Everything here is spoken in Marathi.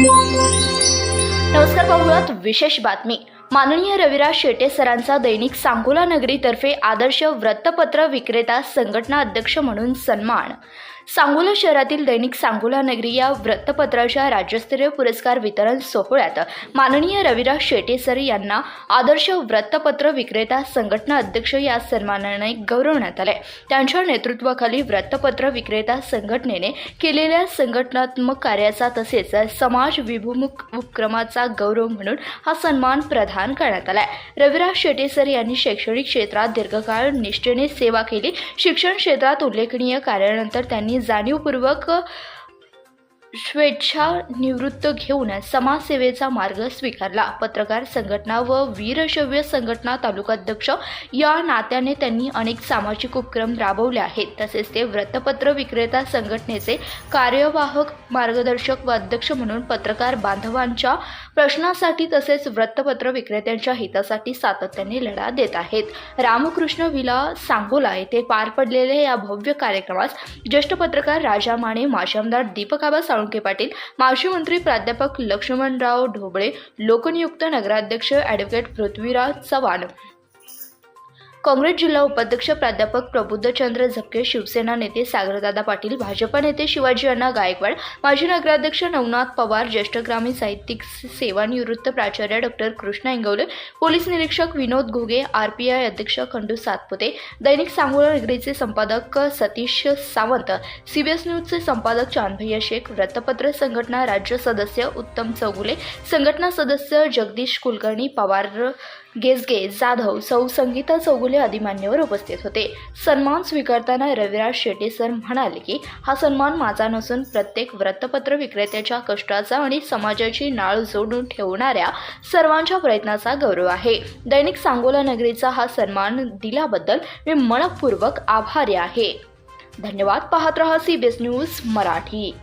नमस्कार पाहुयात विशेष बातमी. माननीय रविराज शेटे सरांचा दैनिक सांगोला नगरीतर्फे आदर्श वृत्तपत्र विक्रेता संघटना अध्यक्ष म्हणून सन्मान. सांगोला शहरातील दैनिक सांगोला नगरी या वृत्तपत्राच्या राज्यस्तरीय पुरस्कार वितरण सोहळ्यात माननीय रविराज शेटे सर यांना आदर्श वृत्तपत्र विक्रेता संघटना अध्यक्ष या सन्मानाने गौरवण्यात आले. त्यांच्या नेतृत्वाखाली वृत्तपत्र विक्रेता संघटनेने केलेल्या संघटनात्मक कार्याचा तसेच समाज विभुमुख उपक्रमाचा गौरव म्हणून हा सन्मान प्रदान करण्यात आलाय. रविराज शेटे सर यांनी शैक्षणिक क्षेत्रात दीर्घकाळ निष्ठेने सेवा केली. शिक्षण क्षेत्रात उल्लेखनीय कार्यानंतर त्यांनी जाणीवपूर्वक स्वेच्छा निवृत्त घेऊन समाजसेवेचा मार्ग स्वीकारला. पत्रकार संघटना व वीरशव्य संघटना तालुकाध्यक्ष या नात्याने त्यांनी अनेक सामाजिक उपक्रम राबवले आहेत. तसेच ते वृत्तपत्र विक्रेता संघटनेचे कार्यवाहक मार्गदर्शक व अध्यक्ष म्हणून पत्रकार बांधवांच्या प्रश्नासाठी तसेच वृत्तपत्र विक्रेत्यांच्या हितासाठी सातत्याने लढा देत आहेत. रामकृष्ण विला सांगोला येथे पार पडलेल्या या भव्य कार्यक्रमास ज्येष्ठ पत्रकार राजा माने माजी आमदार दीपक आबा साळुंके पाटील माजी मंत्री प्राध्यापक लक्ष्मणराव ढोबळे लोकनियुक्त नगराध्यक्ष ॲडव्होकेट पृथ्वीराज चव्हाण. काँग्रेस जिल्हा उपाध्यक्ष प्राध्यापक प्रबुद्धचंद्र झपके शिवसेना नेते सागरदादा पाटील भाजपा नेते शिवाजी अण्णा गायकवाड माजी नगराध्यक्ष नवनाथ पवार ज्येष्ठ ग्रामीण साहित्यिक सेवानिवृत्त प्राचार्य डॉक्टर कृष्णा इंगवले पोलीस निरीक्षक विनोद घुगे आरपीआय अध्यक्ष खंडू सातपुते दैनिक सांगोला नगरीचे संपादक सतीश सावंत सीबीएस न्यूजचे संपादक चांदभैया शेख वृत्तपत्र संघटना राज्य सदस्य उत्तम चौगुले संघटना सदस्य जगदीश कुलकर्णी पवार गेजगे जाधव सौ संगीता चौगुले आदी मान्यवर उपस्थित होते. सन्मान स्वीकारताना रविराज शेट्टी सर म्हणाले की हा सन्मान माझा नसून प्रत्येक वृत्तपत्र विक्रेत्याच्या कष्टाचा आणि समाजाची नाळ जोडून ठेवणाऱ्या सर्वांच्या प्रयत्नाचा गौरव आहे. दैनिक सांगोला नगरीचा हा सन्मान दिल्याबद्दल मी मनपूर्वक आभारी आहे. धन्यवाद. पाहत रहा सी न्यूज मराठी.